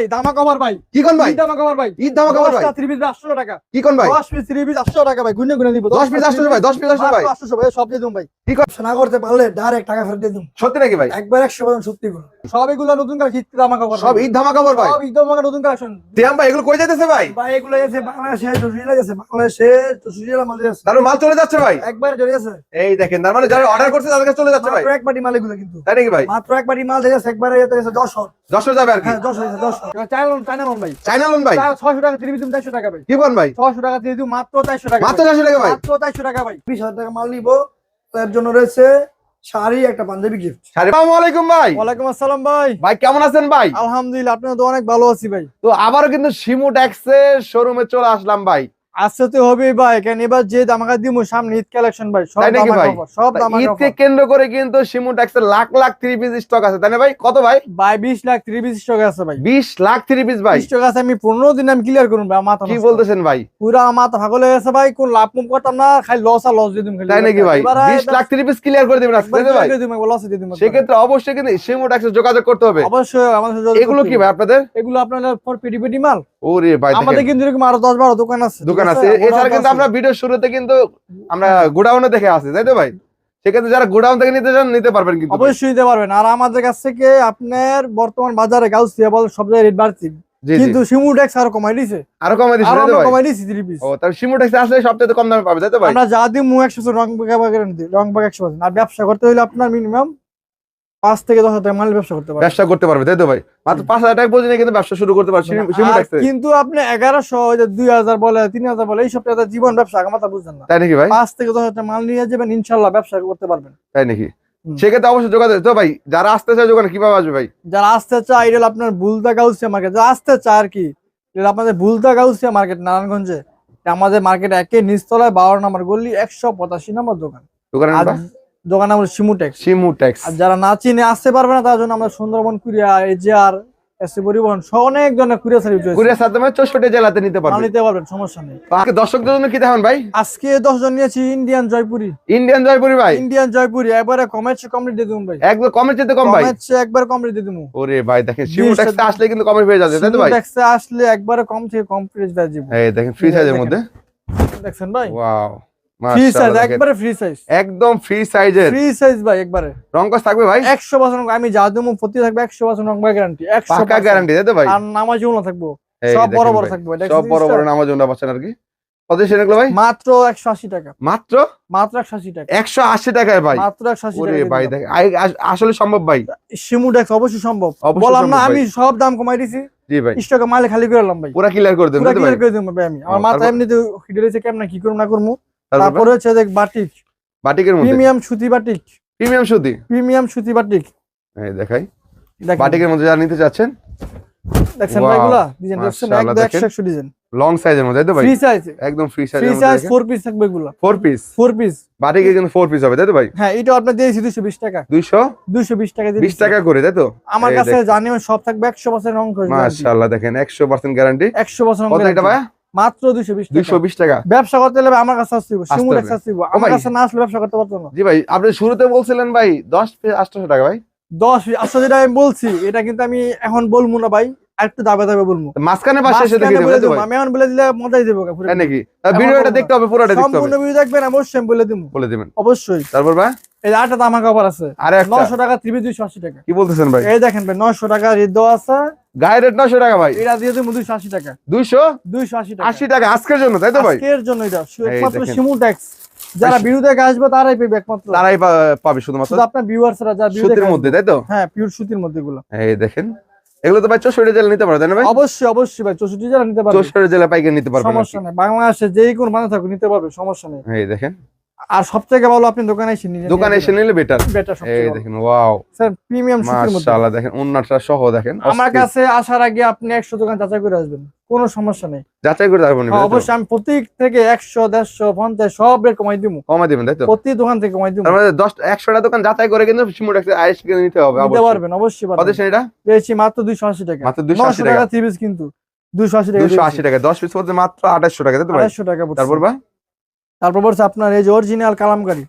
এই দামা কভার ভাই। কি কোন ভাই? ঈদ দামা কভার ভাই। ঈদ ধামাকা ভাই। দশটা পিস আটশো টাকা। কি কোন ভাই? দশ পিস থ্রি পিস আটশো টাকা ভাই গুনে গুনে দিব। পিস ভাই দশ পিস আসছে ভাই। আটশো ভাই সব দিয়ে দিন ভাই। কি কোন না করতে পারলে ডাইরেক্ট টাকা ফেরত দিয়ে দিন সত্যি নাকি ভাই? একবার সত্যি সব এগুলো নতুন ঈদ দামা কভার সব ঈদ ধামাকা ভাই। সব ঈদ দামা নতুন কালেকশন। ভাই এগুলো কই যাইতেছে ভাই? ভাই এগুলো বাংলাদেশে গেছে বাংলাদেশে মাল গেছে তার মাল চলে যাচ্ছে ভাই। একবার চলে গেছে। এই দেখেন তার মানে যারা অর্ডার করছে তাদের কাছে চলে যাচ্ছে ভাই। মাত্র একবারই মাল এগুলো কিন্তু। তাই নাকি ভাই? মাত্র একবারই মাল গেছে একবারে যেতে গেছে দশশো যাবে আর কি? হ্যাঁ ভাই। লোন ভাই? ছয়শো টাকা চারশো টাকা ভাই। কি কোন ভাই? ছয়শো টাকা দিয়ে দিব মাত্র চারশো টাকা মাত্র চারশো টাকা ভাই? মাত্র চারশো টাকা ভাই। বিশ হাজার টাকা মাল নিবো। তার জন্য রয়েছে শাড়ি একটা পাঞ্জাবি গিফট আসসালামু আলাইকুম ভাই। ওয়ালাইকুম আসসালাম ভাই। ভাই কেমন আছেন ভাই? আলহামদুলিল্লাহ আপনার তো অনেক ভালো আছি ভাই। তো আবারও কিন্তু শিমু ট্যাক্সের শোরুমে চলে আসলাম ভাই। আসতে তো হবেই ভাই কেন এবার যে দামাকা দিব সামনে ঈদ কালেকশন ভাই সব নাকি ভাই? সব দামাকা ঈদকে কেন্দ্র করে কিন্তু lakh lakh three piece stock আছে তাই না ভাই? কত ভাই? ভাই বিশ লাখ থ্রি পিস স্টক আছে ভাই। বিশ লাখ থ্রি পিস ভাই। স্টক আছে আমি পনেরো দিন আমি ক্লিয়ার করুন ভাই মাথা কি বলতেছেন ভাই? পুরা মাথা হয়ে গেছে ভাই কোন লাভ মুভ করতাম না খালি লস আর লস দিম খালি। তাই নাকি ভাই? বিশ লাখ থ্রি পিস ক্লিয়ার করে দেবেন আজকে ভাই? লস দিয়ে দিম। সেক্ষেত্রে অবশ্যই কিন্তু শিমু ট্যাক্সে যোগাযোগ করতে হবে। অবশ্যই আমাদের এগুলো কি ভাই আপনাদের? এগুলো আপনার ফর পিডি পিডি মাল। ওরে ভাই আমাদের কিন্তু এরকম আরও দশ বারো দোকান আছে। ঠিক দোকান আছে। এছাড়া কিন্তু আমরা ভিডিও শুরুতে কিন্তু আমরা গোডাউনে দেখে আসি তাই তো ভাই? সেক্ষেত্রে যারা গোডাউন থেকে নিতে চান নিতে পারবেন কিন্তু। অবশ্যই দিতে পারবেন। আর আমাদের কাছ থেকে আপনার বর্তমান বাজারে গাউসিয়া বল সব জায়গায় রেট বাড়ছে কিন্তু আরও কমাই দিছে। আরও কমাই দিছি থ্রি পিস ও তার শিমু আসলে সবচেয়ে কম দামে পাবে তাই তো ভাই? আমরা যা দিই মু একশো রং রং আর ব্যবসা করতে হলে আপনার মিনিমাম পাঁচ থেকে দশ হাজার মালের ব্যবসা করতে পারবেন ব্যবসা করতে পারবে তাই তো ভাই? মাত্র পাঁচ হাজার টাকা পর্যন্ত কিন্তু ব্যবসা শুরু করতে পারবে কিন্তু আপনি এগারোশো দুই হাজার বলে তিন হাজার বলে এইসব জীবন ব্যবসা আমার তা বুঝছেন না। তাই নাকি ভাই? পাঁচ থেকে দশ হাজার মাল নিয়ে যাবেন ইনশাল্লাহ ব্যবসা করতে পারবেন। তাই নাকি? সেক্ষেত্রে অবশ্যই যোগাযোগ তো ভাই যারা আসতে চায় দোকানে কীভাবে আসবে ভাই? যারা আসতে চায় এটা আপনার বুলদা গাউসিয়া মার্কেট যারা আসতে চায় আর কি এটা আপনাদের বুলদা গাউসিয়া মার্কেট নারায়ণগঞ্জে। আমাদের মার্কেট একে নিচতলায় বারো নম্বর গলি একশো পঁচাশি নম্বর দোকান। নামটা? দোকান নাম সিমুটেক্স শিমু ট্যাক্স আর যারা না চিনে আসতে পারবে না তার জন্য আমরা সুন্দরবন কুরিয়া এজিআর এসি পরিবহন সহ অনেক ধরনের কুরিয়া সার্ভিস রয়েছে। মানে জেলাতে নিতে নিতে পারবেন সমস্যা নেই। আজকে দর্শকদের জন্য কি ভাই? আজকে দশ জন নিয়েছি ইন্ডিয়ান জয়পুরি। ইন্ডিয়ান জয়পুরি ভাই। ইন্ডিয়ান জয়পুরি একবারে কমপ্লিট দিয়ে ভাই। কম কমের একবার কমপ্লিট দিয়ে ওরে ভাই দেখেন আসলে কিন্তু তাই তো ভাই? আসলে একবারে কম থেকে কম প্রাইস দিয়ে দিব এই দেখেন ফ্রি সাইজের মধ্যে। দেখছেন ভাই। ওয়াও ফ্রি সাইজ একবারে ফ্রি সাইজ একদম ফ্রি সাইজের ফ্রি সাইজ ভাই একবারে। রং কস থাকবে ভাই? আমি যা দেবো প্রতি থাকবে রং গ্যারান্টি পাকা ভাই? আর নামাজ না থাকব। সব বড় বড় থাকবে। সব বড় বড় নামাজ উন্না পাচ্ছেন আর কি? কত সেগুলো ভাই? মাত্র একশো আশি টাকা। মাত্র? মাত্র টাকা। একশো আশি টাকায় ভাই। মাত্র টাকা ভাই আস- আসলে সম্ভব ভাই। সিমুডেক্স অবশ্যই সম্ভব। বললাম না আমি সব দাম কমাই দিছি। জি ভাই। স্টকে মালে খালি করে এলাম ভাই। পুরা ক্লিয়ার করে পুরো ভাই? ক্লিয়ার করে দেবো ভাই আমি। আমার মাথা? এমনিতে কেমন কি করব না করব। তারপর? হচ্ছে দেখ বাটিক। বাটিকের মধ্যে? প্রিমিয়াম সুতি বাটিক। প্রিমিয়াম সুতি? প্রিমিয়াম সুতি বাটিক। এই দেখাই। বাটিকের মধ্যে যারা নিতে চাচ্ছেন? দেখছেন Wow, ভাই এগুলা? ডিজাইন দেখছেন? একদম দেখেন। একশো একশো ডিজাইন। লং সাইজের মধ্যে তাই তো ভাই? ফ্রি সাইজ একদম ফ্রি ফ্রি সাইজ মধ্যে ফোর পিস থাকবে এগুলা। ফোর পিস ফোর পিস বাটিকে কিন্তু ফোর পিস হবে তাই তো ভাই? হ্যাঁ এটা আপনার দিয়েছি দুশো বিশ টাকা। দুইশো? দুশো বিশ টাকা দিয়ে বিশ দিচ্ছি। টাকা করে তাই তো? আমার কাছে জানি সব থাকবে একশো বছর রং মাশাআল্লাহ দেখেন একশো পার্সেন্ট গ্যারান্টি একশো বছর রং কত এটা ভাই? মাত্র বিশ দুইশো বিশ টাকা। ব্যবসা করতে হলে আমার কাছে আসতে আসতে আমার কাছে না আসলে ব্যবসা করতে পারতো না। জি ভাই আপনি শুরুতে বলছিলেন ভাই দশ আটশো টাকা ভাই। দশ আসলে যেটা আমি বলছি এটা কিন্তু আমি এখন বলব না ভাই আরেকটু দাবে দাবে বলব। মাঝখানে পাশে এসে দেখে বলে দেবো, আমি এখন বলে দিলে মজাই দেবো পুরো। নাকি? ভিডিওটা দেখতে হবে পুরোটা দেখতে সম্পূর্ণ ভিডিও দেখবেন অবশ্যই আমি বলে দেবো। বলে দিবেন। অবশ্যই। তারপর ভাই? এই আটটা দামা কভার আছে আর টাকা ত্রিশ দুইশো আশি টাকা। কি বলতেছেন ভাই? এই দেখেন ভাই নশো টাকা রেট দেওয়া আছে গায়ের রেট নশো টাকা ভাই। এটা দিয়ে দেবো দুইশো আশি টাকা। আশি টাকা। আশি টাকা আজকের জন্য তাই তো ভাই? আজকের জন্য এটা একমাত্র শিমু ট্যাক্স যারা দেখে আসবে তারাই পেবে একমাত্র। তারাই পাবে শুধুমাত্র? আপনার ভিউয়ার্সরা যারা ভিডিও সুতির মধ্যে তাই তো? হ্যাঁ পিওর সুতির মধ্যে গুলো এই দেখেন। এগুলো তো ভাই চৌষট্টি জেলা নিতে পারবে তাই না ভাই? অবশ্যই অবশ্যই ভাই চৌষট্টি যারা নিতে পারবে। চৌষট্টি জেলা পাইকারি নিতে কি। সমস্যা নেই বাংলাদেশে যে কোন মানে থাকুক নিতে পারবে সমস্যা নেই। এই দেখেন। আর সব থেকে ভালো আপনি দোকানে এসে নিয়ে দোকানে এসে নিলে বেটার বেটার এই দেখেন ওয়াও স্যার প্রিমিয়াম সুতির মধ্যে। মাশাআল্লাহ দেখেন উন্নাটা সহ দেখেন। আমার কাছে আসার আগে আপনি একশো দোকান যাচাই করে আসবেন কোনো সমস্যা নেই। যাচাই করে হ্যাঁ, অবশ্যই আমি প্রত্যেক থেকে একশো দেড়শো পঞ্চাশ সব রেট কমাই দিব কমা দিবেন তাই তো? প্রতি দোকান থেকে কমাই দিব তার মানে দশ একশোটা দোকান যাচাই করে কিন্তু সিমুট আইস কিনে নিতে হবে নিতে অবশ্যই। পারবেন অবশ্যই কত পারবেন এটা? পেয়েছি মাত্র দুইশো আশি টাকা। মাত্র দুশো আশি নশো টাকা? টাকা থ্রি পিস কিন্তু। দুইশো আশি টাকা দুশো আশি টাকা দশ পিস পড়তে মাত্র আঠাশশো টাকা তাই তো ভাই? আড়াইশো টাকা তারপর ভাই তারপর বলছে আপনার এই যে অরিজিনাল কালামকারি।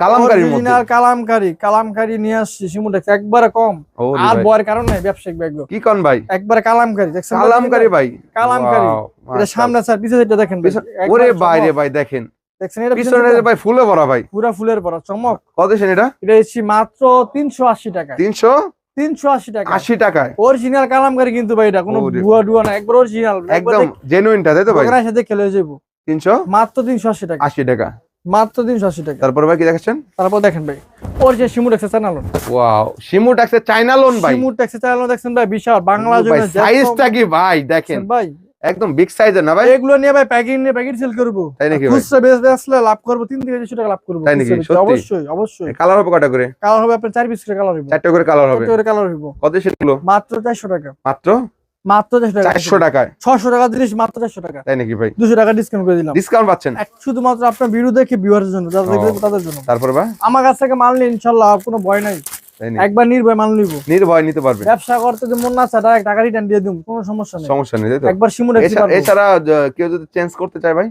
অরিজিনাল কালামকারী কালামকারী নিয়ে আসছি সিমুটেক্স একবারে কম। আর। বয়ের কারণে ব্যবসায়িক ব্যাগ কি কন ভাই? একবারে কালামকারী দেখছেন কালামকারী ভাই? কালামকারী। এটা সামনে স্যার পিছনে এটা দেখেন ভাই। পিছন- একবারে ওরে চমক। ভাই দেখেন। দেখছেন এটা পিছনে পিছনে ভাই ফুলে ভরা ভাই। পুরা ফুলের পরা চমক। কত এটা? এটা এসছি মাত্র টাকা তিনশো? তিনশো আশি টাকা আশি টাকায়? অরিজিনাল কালামকারী কিন্তু ভাই এটা কোনো ভুয়া ডুয়া না একবার অরিজিনাল একদম জেনুইনটা তাই তো ভাই? সাথে খেলে যাব তিনশো? মাত্র তিনশো আশি টাকা। আশি টাকা। মাত্র তিনশো আশি টাকা। তারপর ভাই কি দেখাচ্ছেন? তারপর দেখেন ভাই চ্যানেল ওয়াও সিমু ট্যাক্সের চাইনা লোন ভাই। সিমুট এক্সেস চ্যানেল দেখছেন ভাই বিশাল বাংলা সাইজটা কি ভাই দেখেন। ভাই? একদম বিগ সাইজের না ভাই? এগুলো নিয়ে ভাই প্যাকেট নিয়ে প্যাকেট সেল করব। তাই নাকি খুচরা বেচতে আসলে লাভ করব তিন থেকে চারশো টাকা লাভ করব। তাই নাকি? অবশ্যই অবশ্যই। কালার হবে কটা করে? কালার হবে আপনার চার পিস করে কালার হইব। চারটে করে কালার হবে। করে কালার হইব। কত সেগুলো মাত্র চারশো টাকা। মাত্র? মাত্র চারশো টাকায়। ছশো টাকা জিনিস মাত্র চারশো টাকা। তাই নাকি ভাই? দুশো টাকা ডিসকাউন্ট করে দিলাম। ডিসকাউন্ট পাচ্ছেন? শুধুমাত্র আপনার ভিডিও দেখে ভিউয়ারের জন্য যারা দেখবে তাদের জন্য। তারপর ভাই আমার কাছ থেকে মাল নিয়ে ইনশাল্লাহ কোনো ভয় নাই। একবার নির্ভয় মাল নিব। নির্ভয় নিতে পারবে। ব্যবসা করতে যে মন না চায় টাকা রিটার্ন দিয়ে দিব কোনো সমস্যা নেই। সমস্যা নেই একবার এছাড়া কেউ যদি চেঞ্জ করতে চায় ভাই?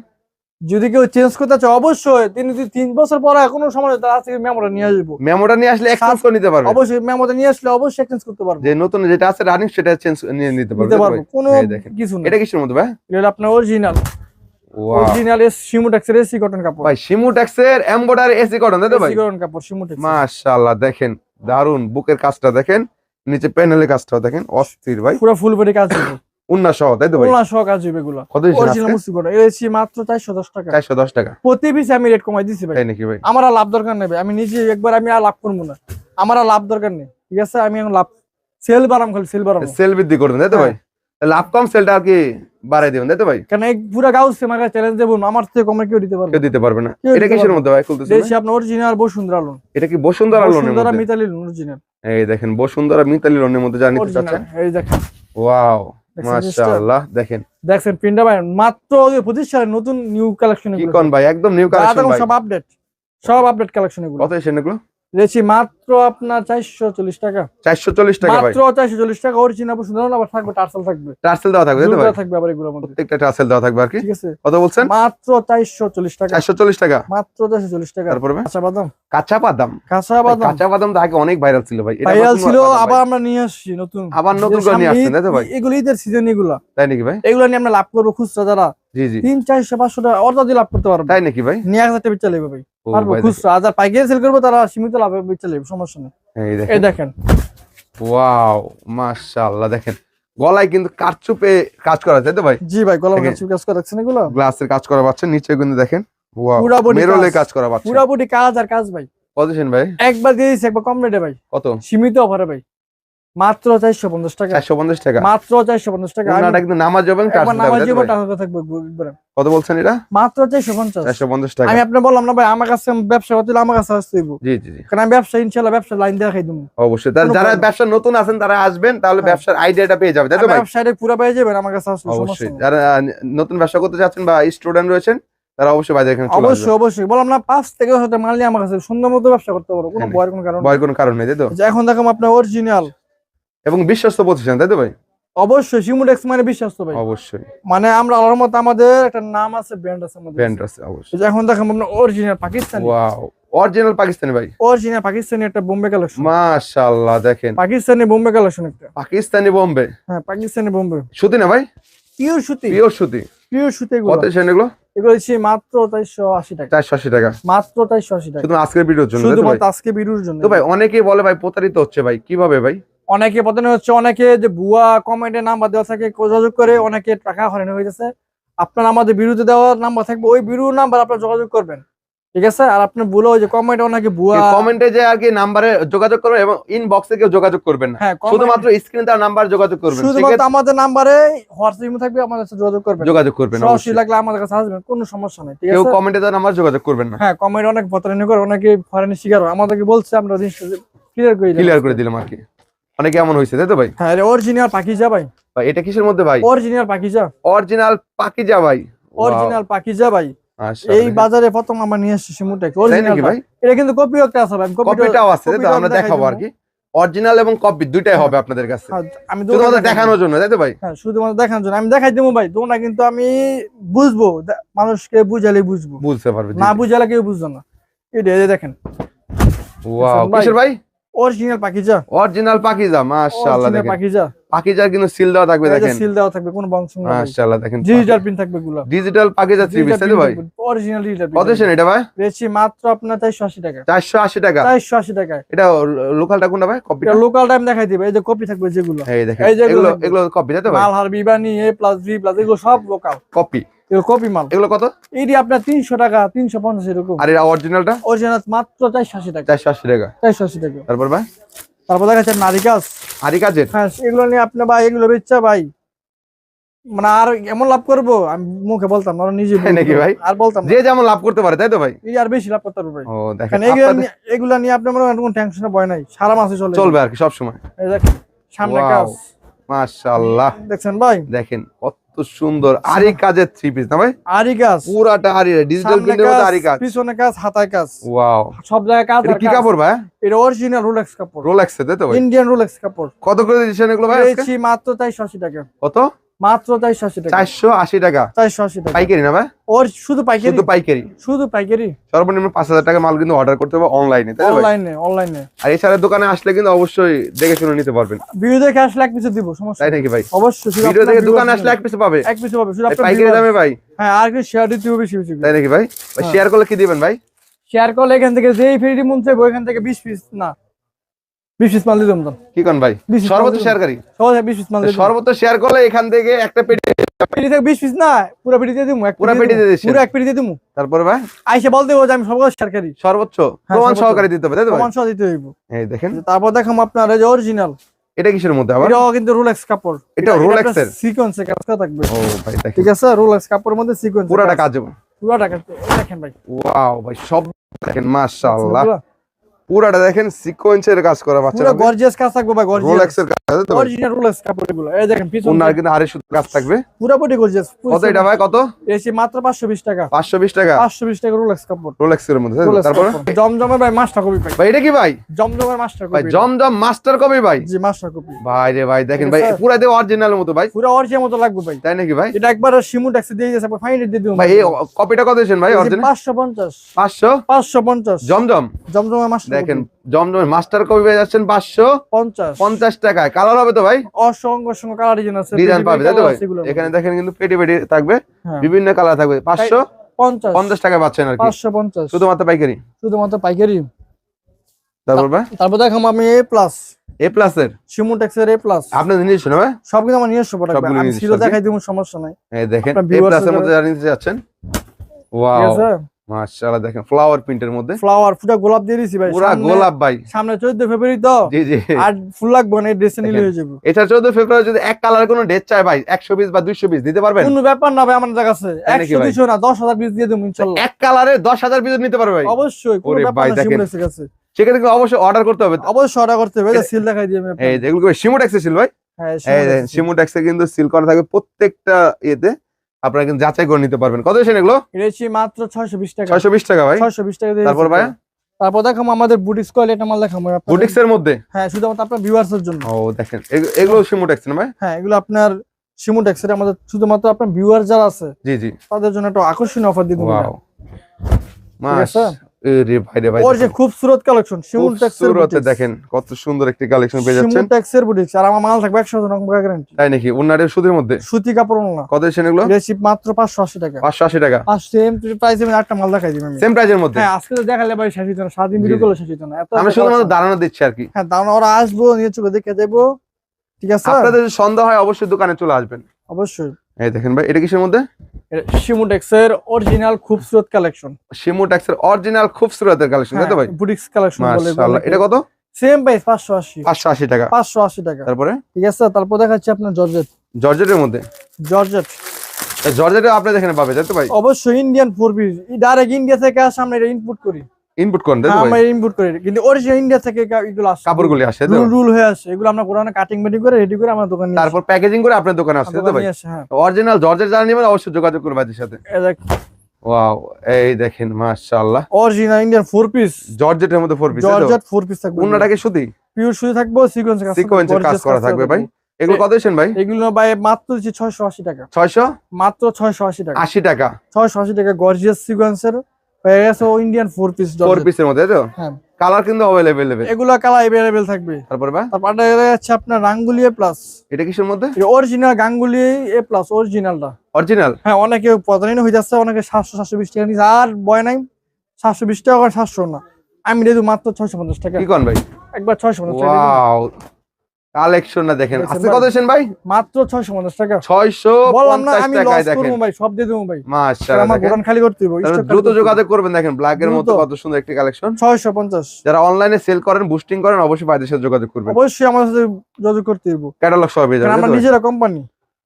যদি কেউ চেঞ্জ করতে চায় অবশ্যই তিনি যদি তিন বছর পরে কোনো সময় তার থেকে মেমোটা নিয়ে আসব। মেমোটা নিয়ে আসলে এক্সচেঞ্জ করে নিতে পারবে। অবশ্যই মেমোটা নিয়ে আসলে অবশ্যই এক্সচেঞ্জ করতে পারবে। যে নতুন যেটা আছে রানিং সেটা চেঞ্জ নিয়ে নিতে পারবে? কোনো কিছু নেই এটা কিসের মধ্যে ভাই? এটা হলো আপনার অরিজিনাল অরিজিনাল এস সিমুটেক্সের এসি কটন কাপড়। ভাই শিমু ট্যাক্সের এমব্রয়ডারি এসি কটন তাই তো ভাই? এসি কটন কাপড় সিমুটেক্স মাশাআল্লাহ দেখেন দারুণ বুকের কাজটা দেখেন নিচে প্যানেলের কাজটাও দেখেন অস্থির ভাই। পুরো ফুল বডি কাজ উন্না সহ তাই তো ভাই? ওলা সহ কাজ হবে এগুলো। কত অরিজিনাল মুসি কটন এসি মাত্র 410 টাকা। চারশো দশ টাকা। প্রতি পিস আমি রেট কমাই দিছি ভাই। তাই নাকি ভাই? আমার লাভ দরকার নেই। আমি নিজে একবার আমি আর লাভ করব না। আমার লাভ দরকার নেই। ঠিক আছে? আমি এখন লাভ সেল বাড়াম খালি সেল বাড়াম সেল বৃদ্ধি করবেন তাই তো ভাই? লাভ কম সেলটা আর কি বাড়াই দিবেন তাই তো ভাই? কারণ এই পুরো গাউস আমাকে চ্যালেঞ্জ দেবো আমার থেকে কমে কেউ দিতে পারবে কেউ দিতে পারবে না। এটা কিসের মধ্যে ভাই খুলতেছেন দেশি আপনার অরিজিনাল বসুন্ধরা লোন এটা কি বসুন্ধরা বসুন্ধরা মিতালি লোন অরিজিনাল এই দেখেন বসুন্ধরা মিতালি লোনের মধ্যে চাচ্ছেন। এই দেখেন। ওয়াও? মাশাআল্লাহ দেখেন। প্রিন্টটা ভাই মাত্র সালের নতুন নিউ কালেকশন কি কোন ভাই একদম নিউ কালেকশন ভাই। সব আপডেট সব আপডেট কালেকশন এগুলো। কত এসেন এগুলো? দিয়েছি মাত্র আপনার চারশো চল্লিশ টাকা। চারশো চল্লিশ টাকা মাত্র চারশো চল্লিশ টাকা অরিজিনাল বসুন্ধরা আবার থাকবে টার্সেল থাকবে। টার্সেল দেওয়া থাকবে থাকবে আবার প্রত্যেকটা টার্সেল দেওয়া থাকবে আর কি? ঠিক আছে। কত বলছেন? মাত্র চারশো চল্লিশ টাকা। চারশো চল্লিশ টাকা। মাত্র চারশো চল্লিশ টাকা। তারপরে? কাঁচা বাদাম। কাঁচা বাদাম। কাঁচা বাদাম। কাঁচা বাদাম আগে অনেক ভাইরাল ছিল ভাই। এটা ভাইরাল ছিল আবার আমরা নিয়ে আসছি নতুন। আবার নতুন করে নিয়ে আসছেন তাই তো ভাই? এগুলো ঈদের সিজন এগুলো। তাই নাকি ভাই? এগুলো নিয়ে আমরা লাভ করব খুচরা যারা। জি জি। তিন চারশো পাঁচশো টাকা অর্ডার দিয়ে লাভ করতে পারব। তাই নাকি ভাই? নিয়ে হাজার চালিয়ে ভাই। ও পারব ভাই আর পাইকারি সেল করব তারা সীমিত লাভে চালিয়ে সমস্যা নেই। এই এই দেখেন। দেখেন ওয়াও মাশাআল্লাহ দেখেন। গলায় কিন্তু কারচুপে কাজ করা তাই তো ভাই? জি ভাই গলা দেখেন। কাজ কাজ রাখছেন এগুলো? গ্লাসের কাজ করা পাচ্ছেন নিচে কিন্তু দেখেন ওয়াও পুরা কাজ। কাজ করা পাচ্ছেন। পুরাপুরি কাজ আর কাজ ভাই। কতছেন ভাই? একবার দিয়ে একবার কম রেটে ভাই। কত? সীমিত অফারে ভাই। মাত্র চারশো পঞ্চাশ টাকা। চারশো পঞ্চাশ টাকা? মাত্র চারশো পঞ্চাশ টাকা। আমি ওনাটা কিন্তু নামাজ যাবেন নামাজ টাকা থাকবে একবারে। কত বলছেন এটা? মাত্র চারশো পঞ্চাশ। চারশো পঞ্চাশ টাকা। আমি আপনার বললাম না ভাই আমার কাছে ব্যবসা করতে আমার কাছে আসতে হইব। জি জি কারণ আমি ব্যবসা ইনশাল্লাহ ব্যবসা লাইন দিয়ে খাই দেবো অবশ্যই যারা ব্যবসা নতুন আছেন তারা আসবেন তাহলে হ্যাঁ। ব্যবসার আইডিয়াটা পেয়ে যাবে তাই তো ভাই? ব্যবসাটা পুরো পেয়ে যাবেন আমার কাছে আসলে অবশ্যই। যারা নতুন ব্যবসা করতে চাচ্ছেন বা স্টুডেন্ট রয়েছেন তারা অবশ্যই বাজার এখানে চলে অবশ্যই অবশ্যই। বললাম না পাঁচ থেকে সাথে মাল নিয়ে আমার কাছে সুন্দর মতো ব্যবসা করতে পারব কোনো হ্যাঁ। ভয়ের কোনো কারণ। ভয়ের কোনো কারণ নেই তাই তো? এখন দেখো আপনার অরিজিনাল এবং বিশ্বস্ত প্রতিষ্ঠান তাই তো ভাই? অবশ্যই সিমুডেক্স মানে বিশ্বাস তো ভাই। অবশ্যই। মানে আমরা আল্লাহর মতো আমাদের একটা নাম আছে ব্র্যান্ড আছে আমাদের। ব্র্যান্ড আছে অবশ্যই। এখন দেখো আপনার original Pakistani. Wow original Pakistani ভাই। অরিজিনাল পাকিস্তানি একটা বোম্বে কালেকশন মাশাআল্লাহ দেখেন। পাকিস্তানি বোম্বে কালেকশন একটা। পাকিস্তানি বোম্বে। হ্যাঁ পাকিস্তানি বোম্বে। সুতি না ভাই? পিওর সুতি। পিওর সুতি। পিওর সুতি এগুলো। কত সেন এগুলো? এগুলো হচ্ছে মাত্র চারশো আশি টাকা। চারশো আশি টাকা। মাত্র চারশো আশি টাকা। শুধু আজকের ভিডিওর জন্য শুধুমাত্র আজকে বিরুর জন্য। তো ভাই অনেকেই বলে ভাই প্রতারিত হচ্ছে ভাই। কীভাবে ভাই? অনেকে পতনে হচ্ছে অনেকে যে ভুয়া কমেন্টে নাম্বার দেওয়া থাকে যোগাযোগ করে অনেকে টাকা হয়রানি হয়ে যাচ্ছে আপনার আমাদের বিরুদ্ধে দেওয়ার নাম্বার থাকবে ওই বিরু নাম্বার আপনার যোগাযোগ করবেন। ঠিক আছে? আর আপনি ভুলো ওই যে কমেন্টে অনেকে ভুয়া কমেন্টে যে আর কি নাম্বারে যোগাযোগ করবেন এবং ইনবক্সে কেউ যোগাযোগ করবেন না। হ্যাঁ শুধুমাত্র স্ক্রিনে তার নাম্বার যোগাযোগ করবেন শুধুমাত্র আমাদের নাম্বারে হোয়াটসঅ্যাপ থাকবে আমাদের সাথে যোগাযোগ করবেন। যোগাযোগ করবেন অবশ্যই। লাগলে আমাদের কাছে আসবেন কোনো সমস্যা নেই ঠিক আছে? কেউ কমেন্টে তার নাম্বার যোগাযোগ করবেন না। হ্যাঁ কমেন্ট অনেক প্রতারণা করে অনেকে ফরেনি শিকার হয় আমাদেরকে বলছে আমরা ক্লিয়ার করে দিলাম। ক্লিয়ার করে দিলাম আর কি। অনেকে এমন হয়েছে তাই তো ভাই? হ্যাঁ অরিজিনাল পাকিজা ভাই। ভাই এটা কিসের মধ্যে ভাই? অরিজিনাল পাকিজা। অরিজিনাল পাকিজা ভাই। অরিজিনাল পাকিজা ভাই। এই বাজারে প্রথম আমরা নিয়ে আসছি সিমুটেক্স তাই অরিজিনাল ভাই। এটা কিন্তু কপি একটা আছে ভাই। কপিটাও আছে তো? আমরা দেখাবো আর কি। অরিজিনাল এবং কপি দুইটাই হবে আপনাদের কাছে। হ্যাঁ, আমি শুধুমাত্র দেখানোর জন্য তাই তো ভাই? হ্যাঁ শুধুমাত্র দেখানোর জন্য। আমি দেখাই দেবো ভাই তোমরা কিন্তু আমি বুঝব। মানুষকে বুঝালে বুঝব। বুঝতে পারবে না বুঝালে কেউ বুঝতো না। এটা এই দেখেন। ওয়াও। কিসের ভাই? অরিজিনাল পাকিজা অরিজিনাল পাকিজা মাশাআল্লাহ দেখেন। পাকিজা পাকিজার কিন্তু সিল দেওয়া থাকবে দেখেন। সিল দেওয়া থাকবে কোনো বংশ মাশাআল্লাহ দেখেন ডিজিটাল প্রিন্ট থাকবে এগুলো। ডিজিটাল পাকিজা থ্রি পিস তাই ভাই? অরিজিনাল ডিজিটাল কত সেন এটা ভাই? বেশি মাত্র আপনার চারশো আশি টাকা। চারশো আশি টাকা। চারশো আশি টাকায় এটা লোকালটা কোনটা ভাই? কপিটা এটা লোকাল টাইম দেখাই দিবে এই যে কপি থাকবে যেগুলো। এই দেখেন এগুলো এগুলো কপি তাই তো ভাই? মালহার বিবানি এ প্লাস বি প্লাস এগুলো সব লোকাল কপি এগুলো কপি মাল। এগুলো কত? আপনার তিনশো টাকা তিনশো পঞ্চাশ এরকম। আর এটা অরিজিনালটা অরিজিনাল মাত্র চারশো আশি টাকা। চারশো আশি টাকা। চারশো আশি টাকা। তারপর ভাই? তারপর দেখা যাচ্ছে হ্যাঁ এগুলো নিয়ে আপনি ভাই এগুলো বেচা ভাই। মানে আর এমন লাভ করব? আমি মুখে বলতাম নিজে নাকি ভাই? আর বলতাম যে যেমন লাভ করতে পারে তাই তো ভাই? এই আর বেশি লাভ করতে পারব ভাই। ও দেখেন কারণ এগুলো নিয়ে- আপনার মনে কোনো টেনশনের ভয় নাই। সারা মাসে চলে। চলবে আর কি সব সময় এই দেখেন সামনে. কাজ। মাশাআল্লাহ। দেখছেন ভাই? দেখেন কত সুন্দর আরি কাজের থ্রি পিস না ভাই? আরি কাজ। পুরাটা আরি ডিজিটাল প্রিন্টের মধ্যে আরি কাজ পিছনে কাজ হাতায় কাজ। ওয়াও সব জায়গায় কাজ এটা কি কাপড় ভাই? এটা অরিজিনাল রোলেক্স কাপড়। রোলেক্স তাই তো ভাই? ইন্ডিয়ান রোলেক্স কাপড়। কত করে দিছেন এগুলো ভাই আজকে? মাত্র চারশো আশি টাকা। কত? মাত্র চারশো আশি টাকা। চারশো আশি টাকা। চারশো আশি টাকা। পাইকারি না ভাই? ওর শুধু পাইকারি? শুধু পাইকারি। শুধু পাইকারি? সর্বনিম্ন পাঁচ হাজার টাকা মাল কিন্তু অর্ডার করতে হবে অনলাইনে তাই অনলাইনে অনলাইনে আর এছাড়া দোকানে আসলে কিন্তু অবশ্যই দেখে শুনে নিতে পারবেন। ভিডিও দেখে আসলে এক পিছু দিব সমস্যা তাই নাকি ভাই? অবশ্যই ভিডিও দেখে দোকানে আসলে এক পিস পাবে। এক পিছু পাবে শুধু পাইকারি দামে ভাই। হ্যাঁ আর কি শেয়ার দিতে হবে বেশি বেশি তাই নাকি ভাই? হ্যাঁ। শেয়ার করলে কি দিবেন ভাই? শেয়ার করলে এখান থেকে যেই ফ্রি মন চাইব এখান থেকে বিশ পিস না। মাল কি কন ভাই? সর্বোচ্চ শেয়ারকারী সর্বোচ্চ শেয়ার করলে এখান থেকে একটা পেটি পেটি থেকে বিশ পিস না পুরো পেটি দিয়ে দিমু এক পেটি পেটি দিয়ে দিমু। পুরো এক পেটি দিয়ে দিমু। তারপরে ভাই? আইসে বলতে হবে যে আমি সব শেয়ার সর্বোচ্চ। প্রমাণ সহকারে দিতে হবে তাই তো প্রমাণ সহ দিতে হইব। এই দেখেন। তারপর দেখাম আপনার এই অরিজিনাল এটা কিসের মধ্যে আবার? এটাও কিন্তু রোলেক্স কাপড়। এটা Rolex এর? সিকোয়েন্সে কাজ করা থাকবে। ও ভাই দেখেন। ঠিক আছে রোলেক্স কাপড়ের মধ্যে সিকোয়েন্স পুরাটা কাজ। পুরাটা কাজ। দেখেন ভাই। ওয়াও ভাই সব দেখেন মাশাআল্লাহ। পুরা- পুরাটা দেখেন সিকোয়েন্সের কাজ করা পুরো গর্জিয়াস কাজ থাকবে ভাই রোলেক্স গর্জিয়াস এর কাজ তাই তো অরিজিনাল রোলেক্স কাপড় এগুলো এই দেখেন পিছন ওনার কিন্তু আড়াই সুতো কাজ থাকবে। পুরোপুরি গর্জিয়াস কত এটা ভাই কত? এসি মাত্র 520 টাকা। পাঁচশো বিশ টাকা? 520 টাকা রোলেক্স কাপড়। রোলেক্স এর মধ্যে? রোলেক্স তারপরে? জমজমের ভাই মাস্টার কপি ভাই। ভাই এটা কি ভাই? জমজমের মাস্টার কপি ভাই জমজম মাস্টার কপি ভাই? জি মাস্টার কপি ভাই রে ভাই দেখেন ভাই আছে? পুরা দিয়ে অরিজিনাল মতো ভাই। পুরো অরিজিনাল মতো লাগবে ভাই। তাই নাকি ভাই? এটা একবার শিমু ট্যাক্স দিয়ে দিয়েছে ফাইন দিয়ে দিও ভাই এই কপিটা কত দিয়েছেন ভাই অরিজিনাল 550 পাঁচশো 550 জমজম? জমজমের মাস্টার দেখেন জমজমের মাস্টার কপি পেয়ে যাচ্ছেন পাঁচশো 50 পঞ্চাশ টাকায়। কালার হবে তো ভাই? অসংখ্য অসংখ্য কালার ডিজাইন আছে ডিজাইন পাবে তাই তো ভাই? এখানে দেখেন কিন্তু পেটি পেটি থাকবে। হ্যাঁ। বিভিন্ন কালার থাকবে। পাঁচশো 50 পঞ্চাশ টাকা পাচ্ছেন আর কি। 550 শুধুমাত্র পাইকারি? শুধুমাত্র পাইকারি। তারপর ভাই? তারপর দেখাম আমি এ প্লাস এ প্লাস এর? এ প্লাস আপনার নিজস্ব না ভাই? আমার নিজস্ব প্রোডাক্ট সবগুলো আমি ছিল দেখাই দিব সমস্যা নাই। এই দেখেন আপনার এ প্লাস এর মধ্যে যারা নিতে যাচ্ছেন ওয়াও মাশাআল্লাহ দেখেন ফ্লাওয়ার প্রিন্টের মধ্যে। ফ্লাওয়ার পুরো গোলাপ দিয়ে দিছি ভাই। পুরা গোলাপ ভাই। সামনে 14 ফেব্রুয়ারি তো। জি জি। আর ফুল লাগবে না এই নিলে। হয়ে যাবে। এটা চোদ্দ ফেব্রুয়ারি যদি এক কালার কোনো ডেট চাই ভাই একশো পিস বা দুইশো পিস দিতে পারবেন? কোনো ব্যাপার না ভাই আমার কাছে তাই নাকি 100 200 না 10000 পিস দিয়ে দেবো ইনশাআল্লাহ এক কালারে দশ হাজার পিস নিতে পারবে ভাই? অবশ্যই কোনো ব্যাপার না দেখেন। কাছে। সেক্ষেত্রে কিন্তু অবশ্যই অর্ডার করতে হবে। অবশ্যই অর্ডার করতে হবে সিল দেখাই দিই আমি। এই যেগুলো সিমু ট্যাক্সে ছিল ভাই? হ্যাঁ দেখেন কিন্তু সিল করা থাকবে প্রত্যেকটা ইয়েতে। আপনারা কিন্তু যাচাই করে নিতে পারবেন। কত এসেন এগুলো? রেছি মাত্র 620 টাকা। ছয়শো বিশ টাকা ভাই। 620 টাকা দিয়ে তারপর ভাই? তারপর দেখাম আমাদের বুটিক্স কোয়ালিটি মাল দেখাম বুটিক্স এর মধ্যে? হ্যাঁ শুধুমাত্র আপনার ভিউয়ার্স এর জন্য। ও দেখেন। এগুলো না ভাই? হ্যাঁ এগুলো আপনার আমাদের শুধুমাত্র আপনার ভিউয়ার যারা আছে জি জি। তাদের জন্য একটা আকর্ষণীয় অফার দিয়ে দেবো। মাস আছে? রে ভাই রে ভাই ওর যে খুবসুরত কালেকশন ট্যাক্সের সুরতে দেখেন কত সুন্দর একটি কালেকশন পেয়ে ট্যাক্সের আর আমার মাল থাকবে 100 টাকা গ্যারান্টি তাই নাকি? সুদের মধ্যে? সুতি কাপড় না কত এসেন এগুলো? রেসিপ মাত্র 580 টাকা। পাঁচশো আশি টাকা। আর সেম প্রাইসে আমি একটা মাল দেখাই দিই আমি। সেম প্রাইজের মধ্যে? হ্যাঁ আজকে তো দেখালে ভাই শেষ হতো না সারাদিন জি, ভিডিও করলে এত আমরা দাঁড়ানো দিচ্ছি আর কি। হ্যাঁ দাঁড়ানো ওরা আসব নিয়ে চোখে দেখে যাব ঠিক আছে আপনাদের সন্দেহ হয় অবশ্যই দোকানে চলে আসবেন। অবশ্যই। এই দেখেন ভাই এটা কিসের মধ্যে? Original খুবসুরত collection. শিমু ট্যাক্সের অরিজিনাল খুব সুরতের কালেকশন তাই তো ভাই? বুটিক্স কালেকশন হ্যাঁ, বলে। এটা কত? সেম প্রাইস 580 পাঁচশো আশি টাকা। 580 টাকা। তারপরে? ঠিক আছে তারপর দেখাচ্ছি আপনার জর্জেট। জর্জেটের মধ্যে? জর্জেট। জর্জেটে আপনাদের এখানে পাবে তাই তো ভাই? অবশ্যই Indian four piece direct India থেকে আসে আমরা এটা ইনপুট করি। ইনপুট করেন হ্যাঁ, আমরা ইনপুট করি। কিন্তু অরিজিনাল ইন্ডিয়া থেকে এগুলো আসে কাপড়গুলি আসে রুল হয়ে আসে এগুলো আমরা কাটিং মেটিং করে রেডি করে আমার দোকানে তারপর প্যাকেজিং করে আপনার দোকানে আসি। তো ভাই? হ্যাঁ। অরিজিনাল জর্জেট যারা নেবেন অবশ্যই যোগাযোগ করবে ভাইদের সাথে। ওয়াও এই দেখেন মাশাআল্লাহ। অরিজিনাল ইন্ডিয়ান ফোর পিস জর্জেটের মধ্যে four piece georgette four piece থাকবে। উন্নাটা কি সুতি পিওর শুধু থাকবে সিকোয়েন্স কাজ সিকোয়েন্সের কাজ করা থাকবে ভাই। এগুলো কত ভাই? এগুলো ভাই মাত্র দিচ্ছি ছয়শো আশি টাকা। ছয়শো? মাত্র ছয়শো আশি টাকা। আশি টাকা। ছয়শো আশি টাকা গর্জিয়াস সিকোয়েন্সের হয়ে গেছে ইন্ডিয়ান ফোর পিস ফোর পিসের মধ্যে তো? হ্যাঁ। কালার কিন্তু অ্যাভেলেবেল এগুলো কালার অ্যাভেলেবেল থাকবে। তারপরে তারপর এটা যাচ্ছে আপনার রাঙ্গুলি এ প্লাস এটা কিসের মধ্যে? অরিজিনাল গাঙ্গুলি এ প্লাস অরিজিনালটা অরিজিনাল হ্যাঁ অনেকে প্রতারিত হয়ে যাচ্ছে অনেকে সাতশো সাতশো বিশ টাকা নিচ্ছে আর বয় নাই সাতশো বিশ টাকা করে সাতশো না। আমি দেবো মাত্র ছয়শো পঞ্চাশ টাকা। কি কোন ভাই? একবার ছয়শো পঞ্চাশ টাকা ওয়াও কালেকশন না দেখেন আজকে কত দিয়েছেন ভাই? মাত্র ছয়শো পঞ্চাশ টাকা। ছয়শো বললাম না আমি লস দেখেন। ভাই সব দিয়ে দেবো ভাই। মাশাআল্লাহ আমার খালি করতে হবে দ্রুত যোগাযোগ করবেন দেখেন ব্ল্যাক এর মতো কত সুন্দর একটি কালেকশন। ছয়শো পঞ্চাশ। যারা অনলাইনে সেল করেন বুস্টিং করেন অবশ্যই ভাইদের সাথে যোগাযোগ করবেন। অবশ্যই আমার সাথে যোগাযোগ করতে হবে ক্যাটালগ সব পেয়ে কারণ যাবেন আমরা নিজেরা কোম্পানি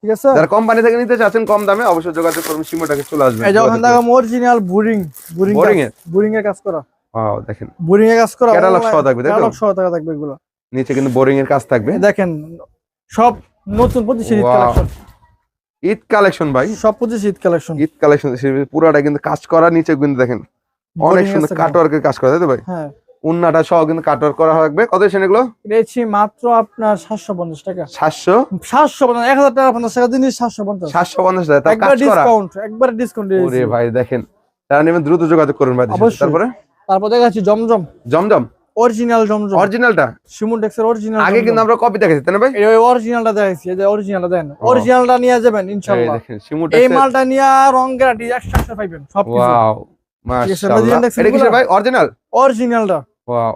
ঠিক আছে? যারা কোম্পানি থেকে নিতে চাচ্ছেন কম দামে অবশ্যই যোগাযোগ করবেন সিমোটাকে চলে আসবেন। এই যখন দেখো অরিজিনাল বোরিং বোরিং এর? বোরিং এর কাজ করা। ওয়াও দেখেন। বোরিং এর কাজ করা Catalog সহ থাকবে, তো? ক্যাটালগ সহ থাকবে এগুলো। নিচে কিন্তু বোরিং এর কাজ থাকবে। দেখেন সব নতুন পঁচিশ ঈদ কালেকশন ঈদ কালেকশন ভাই। সব পঁচিশ ঈদ কালেকশন ঈদ কালেকশন পুরোটা কিন্তু কাজ করা নিচে কিন্তু দেখেন অনেক সুন্দর কাটওয়ার্কের কাজ করা তাই তো ভাই? হ্যাঁ। উন্নাটা সহ কিন্তু কাটওয়ার্ক করা থাকবে। কত সেন এগুলো? পেয়েছি মাত্র আপনার টাকা। জিনিস একবার ডিসকাউন্ট একবার ডিসকাউন্ট ওরে ভাই দেখেন। তারা নেবেন দ্রুত যোগাযোগ করুন ভাই অবশ্যই। তারপরে? তারপর দেখাচ্ছি জমজম। জমজম? অরিজিনাল জমজম অরিজিনালটা সিমন টেক্সের অরিজিনাল আগে কিন্তু আমরা কপি দেখেছি তাই না ভাই? এই অরিজিনালটা দেখাইছি এই যে অরিজিনালটা দেন। অরিজিনালটা নিয়ে যাবেন এই ইনশাআল্লাহ এই মালটা নিয়ে রং গ্যারান্টি একশো একশো পাইবেন সব কিছু ওয়াও মাশাআল্লাহ। এটা কি ভাই? অরিজিনাল অরিজিনালটা ওয়াও।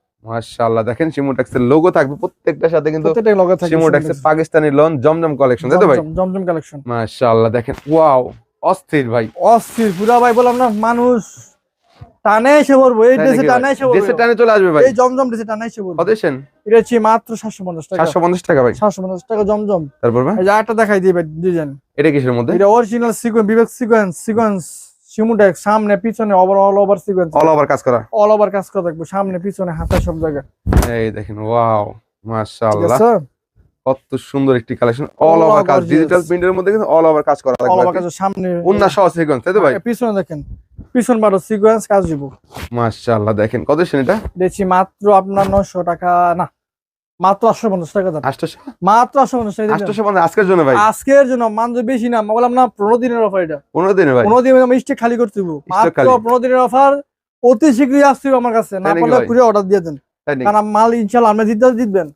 মাশাআল্লাহ দেখেন সিমুটেক্স এর লোগো থাকবে প্রত্যেকটার সাথে কিন্তু প্রত্যেকটা লগে থাকে সিমুটেক্স এর পাকিস্তানি লন জমজম কালেকশন তাই তো ভাই? জমজম- কালেকশন মাশাআল্লাহ দেখেন ওয়াও অস্থির ভাই। অস্থির পুরা ভাই বললাম না মানুষ টানে এসে পড়ব এই ড্রেসে টানে এসে পড়ব। দেশের টানে চলে আসবে ভাই। এই জমজম ড্রেসে টানে এসে পড়ব। কত এটা হচ্ছে মাত্র সাতশো পঞ্চাশ টাকা। সাতশো পঞ্চাশ টাকা ভাই। সাতশো পঞ্চাশ টাকা জমজম। তারপর ভাই? এই যে দেখাই দিবে ডিজাইন এটা কিসের মধ্যে? এটা অরিজিনাল সিকোয়েন্স বিবেক সিকোয়েন্স সিকোয়েন্স সামনে পিছনে all over sequence all over কাজ করা। অল ওভার কাজ করা থাকবে সামনে পিছনে হাতে সব জায়গায়। এই দেখেন ওয়াও মাশাআল্লাহ। কত সুন্দর একটি কালেকশন অল ওভার কাজ ডিজিটাল প্রিন্টের মধ্যে কিন্তু অল ওভার কাজ করা অল ওভার কাজ সামনে উন্না সহ সিকোয়েন্স তাই তো ভাই? পিছনে দেখেন পিছন বারো সিকোয়েন্স কাজ দিব। মাশাআল্লাহ দেখেন কত দিয়েছেন এটা? দেখছি মাত্র আপনার নশো টাকা না মাত্র আটশো পঞ্চাশ টাকা দাম। 800 মাত্র আটশো পঞ্চাশ টাকা 850 আজকের জন্য ভাই। আজকের জন্য মান বেশি না বললাম না দিনের অফার এটা। 15 দিনে ভাই। পনেরো দিনের স্টেক খালি করতে দিব। মাত্র দিনের অফার অতি শীঘ্রই আসছে আমার কাছে। না পারলে? অর্ডার দিয়ে দেন। তাই কারণ মাল ইনশাল্লাহ আপনি জিততে জিতবেন।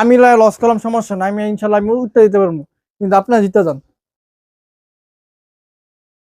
আমি লস করলাম সমস্যা নাই। আমি ইনশাল্লাহ আমি উত্তর দিতে পারব। কিন্তু আপনি জিততে যান।